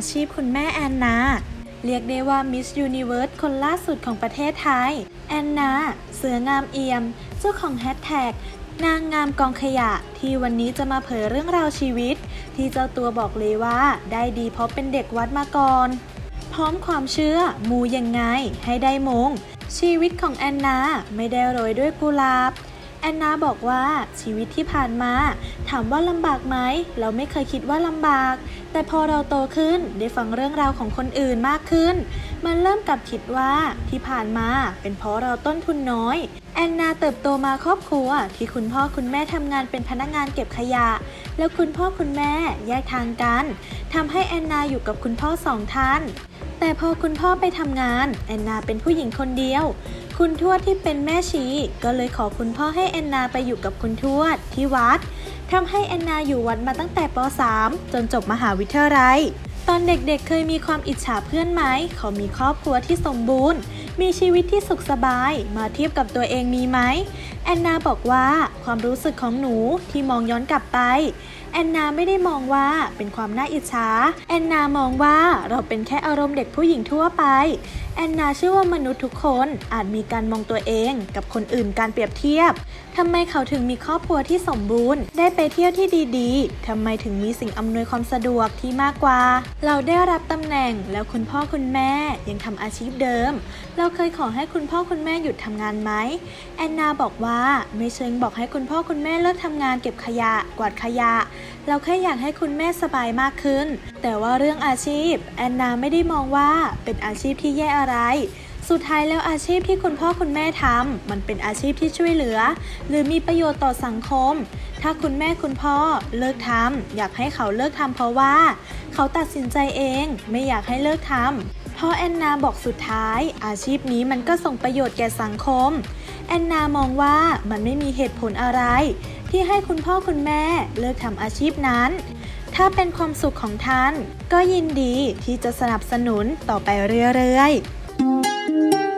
อาชีพคุณแม่แอนนา เรียกได้ว่ามิสยูนิเวิร์สคนล่าสุดของประเทศไทย แอนนา เสืองามเอี่ยม เจ้าของแฮชแท็กนางงามกองขยะที่วันนี้จะมาเผยเรื่องราวชีวิต ที่เจ้าตัวบอกเลยว่าได้ดีเพราะเป็นเด็กวัดมาก่อน พร้อมความเชื่อมูยังไงให้ได้มง ชีวิตของแอนนาไม่ได้โรยด้วยกุหลาบ แอนนาบอกว่าชีวิตที่ผ่านมา ถามว่าลำบากไหม เราไม่เคยคิดว่าลำบาก แต่พอเราโตขึ้นได้ฟังเรื่องราวของคนอื่นมากขึ้น มันเริ่มกลับคิดว่าที่ผ่านมาเป็นเพราะเราต้นทุนน้อยแอนนาเติบโตมาครอบครัว ที่คุณพ่อคุณแม่ทำงานเป็นพนักงานเก็บขยะ แล้วคุณพ่อคุณแม่แยกทางกันทำให้แอนนาอยู่กับคุณพ่อสองท่านแต่พอคุณพ่อไปทำงาน แอนนาเป็นผู้หญิงคนเดียว คุณทวดที่เป็นแม่ชี ก็เลยขอคุณพ่อให้แอนนาไปอยู่กับคุณทวดที่วัดทำให้แอนนาอยู่วัดมาตั้งแต่ป .3 จนจบมหาวิทยาลัยตอนเด็กๆเคยมีความอิจฉาเพื่อนไหม เขามีครอบครัวที่สมบูรณ์ มีชีวิตที่สุขสบาย มาเทียบกับตัวเองมีไหม แอนนาบอกว่าความรู้สึกของหนูที่มองย้อนกลับไปแอนนาไม่ได้มองว่าเป็นความน่าอิจฉาแอนนามองว่าเราเป็นแค่อารมณ์เด็กผู้หญิงทั่วไป แอนนาเชื่อว่ามนุษย์ทุกคนอาจมีการมองตัวเองกับคนอื่นการเปรียบเทียบทำไมเขาถึงมีครอบครัวที่สมบูรณ์ ได้ไปเที่ยวที่ดีๆทำไมถึงมีสิ่งอำนวยความสะดวกที่มากกว่า เราได้รับตำแหน่งแล้วคุณพ่อคุณแม่ยังทำอาชีพเดิม เราเคยขอให้คุณพ่อคุณแม่หยุดทำงานไหมแอนนาบอกว่าไม่เชิงบอกให้คุณพ่อคุณแม่เลิกทำงานเก็บขยะ กวาดขยะเราแค่อยากให้คุณแม่สบายมากขึ้น แต่ว่าเรื่องอาชีพ แอนนาไม่ได้มองว่าเป็นอาชีพที่แย่อะไร สุดท้ายแล้วอาชีพที่คุณพ่อคุณแม่ทำมันเป็นอาชีพที่ช่วยเหลือ หรือมีประโยชน์ต่อสังคม ถ้าคุณแม่คุณพ่อเลิกทำอยากให้เขาเลิกทำเพราะว่า เขาตัดสินใจเองไม่อยากให้เลิกทำเพราะแอนนาบอกสุดท้าย อาชีพนี้มันก็ส่งประโยชน์แก่สังคม แอนนามองว่ามันไม่มีเหตุผลอะไร ที่ให้คุณพ่อคุณแม่เลิกทำอาชีพนั้น ถ้าเป็นความสุขของท่าน ก็ยินดีที่จะสนับสนุนต่อไปเรื่อยๆ